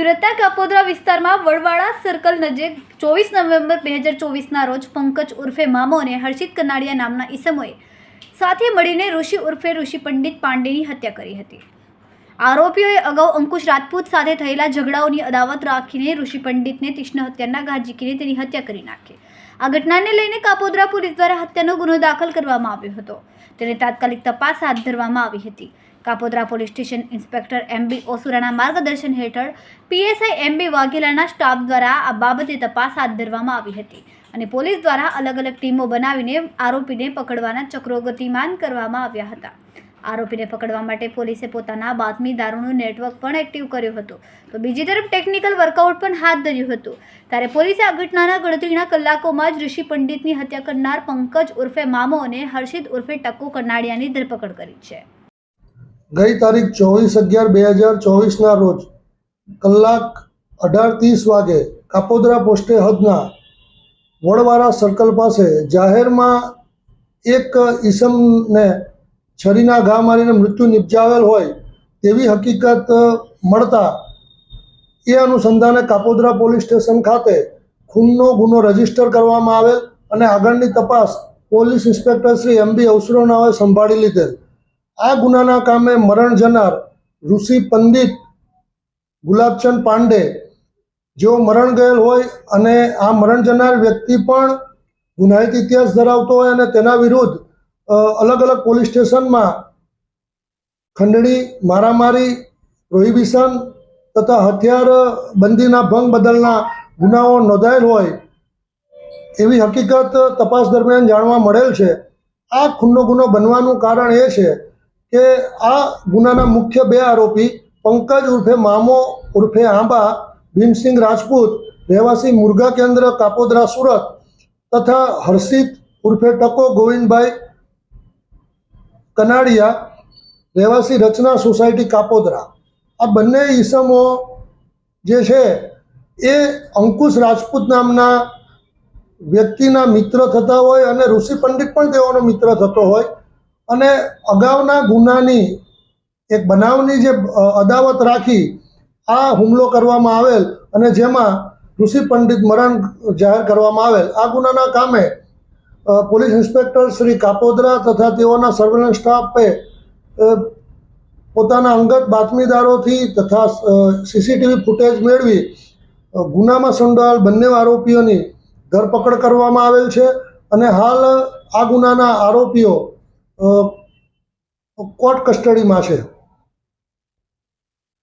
સુરતના કાપોદ્રા વિસ્તારમાં વડવાળા સર્કલ નજીક ચોવીસ નવેમ્બર બે હજાર ચોવીસના રોજ પંકજ ઉર્ફે મામો અને હર્ષિત કનાડિયા નામના ઈસમોએ સાથે મળીને ઋષિ ઉર્ફે ઋષિ પંડિત પાંડેની હત્યા કરી હતી. આરોપીઓએ અગાઉ અંકુશ રાજપૂત સાથે થયેલા ઝઘડાઓની અદાવત રાખીને ઋષિ પંડિતને તીક્ષ્ણ હત્યાના ઘા ઝીકીને તેની હત્યા કરી નાખી. આ ઘટનાને લઈને કાપોદ્રા પોલીસ દ્વારા હત્યાનો ગુનો દાખલ કરવામાં આવ્યો હતો. તેને તાત્કાલિક તપાસ હાથ ધરવામાં આવી હતી. Kapodra police station inspector M B ઓસુરાના માર્ગદર્શન હેઠળ પીએસઆઈ એમ બી વાઘેલાના સ્ટાફ દ્વારા આ બાબતે તપાસ હાથ ધરવામાં આવી હતી અને પોલીસ દ્વારા અલગ અલગ ટીમો બનાવીને આરોપીને પકડવાના ચક્રો ગતિમાન કરવામાં આવ્યા હતા. આરોપીને પકડવા માટે પોલીસે પોતાના બાતમીદારોનું નેટવર્ક પણ એક્ટિવ કર્યું હતું. તો બીજી તરફ ટેકનિકલ વર્કઆઉટ પણ હાથ ધર્યું હતું. ત્યારે પોલીસે આ ઘટનાના ગણતરીના કલાકોમાં જ ઋષિ પંડિતની હત્યા કરનાર પંકજ ઉર્ફે મામો અને હર્ષિત ઉર્ફે ટક્કુ કનાડિયાની ધરપકડ કરી છે. ગઈ તારીખ ચોવીસ અગિયાર બે હજાર ચોવીસના રોજ કલાક અઢાર ત્રીસ વાગે કાપોદ્રા પોસ્ટે હદના વડવારા સર્કલ પાસે જાહેરમાં એક ઈસમને છરીના ઘા મારીને મૃત્યુ નિપજાવેલ હોય તેવી હકીકત મળતા એ અનુસંધાને કાપોદ્રા પોલીસ સ્ટેશન ખાતે ખૂનનો ગુનો રજિસ્ટર કરવામાં આવેલ અને આગળની તપાસ police inspector Shri M B અવસરોનાઓએ સંભાળી લીધેલ. આ ગુનાના કામે મરણ જનાર ઋષિ પંડિત ગુલાબચંદ પાંડે, જેઓ મરણ ગયેલ હોય અને આ મરણ જનાર વ્યક્તિ પણ ગુનાહિત ઇતિહાસ ધરાવતો હોય અને તેના વિરુદ્ધ અલગ અલગ પોલીસ સ્ટેશનમાં ખંડણી, મારામારી, પ્રોહિબિશન તથા હથિયાર બંધીના ભંગ બદલના ગુનાઓ નોંધાયેલ હોય એવી હકીકત તપાસ દરમિયાન જાણવા મળેલ છે. આ ખૂનનો ગુનો બનવાનું કારણ એ છે કે આ ગુનાના મુખ્ય બે આરોપી પંકજ ઉર્ફે મામો ઉર્ફે આંબા, ભીમસિંહ રાજપૂત, રહેવાસી મુરગા કેન્દ્ર, કાપોદ્રા સુરત તથા હર્ષિત ઉર્ફે ટકો ગોવિંદભાઈ કનાડિયા, રહેવાસી રચના સોસાયટી કાપોદ્રા. આ બંને ઈસમો જે છે એ અંકુશ રાજપૂત નામના વ્યક્તિના મિત્ર થતા હોય અને ઋષિ પંડિત પણ તેઓનો મિત્ર થતો હોય. અને અગાઉના ગુનાની એક બનાવની જે અદાવત રાખી આ હુમલો કરવામાં આવેલ અને જેમાં ઋષિ પંડિત મરણ જાહેર કરવામાં આવેલ. આ ગુનાના કામે પોલીસ ઇન્સ્પેક્ટર શ્રી કાપોદરા તથા તેઓના સર્વેલન્સ સ્ટાફે પોતાના અંગત બાતમીદારોથી તથા સીસીટીવી ફૂટેજ મેળવી ગુનામાં સંડોવાયેલ બંને આરોપીઓની ધરપકડ કરવામાં આવેલ છે અને હાલ આ ગુનાના આરોપીઓ કોર્ટ કસ્ટડીમાં છે.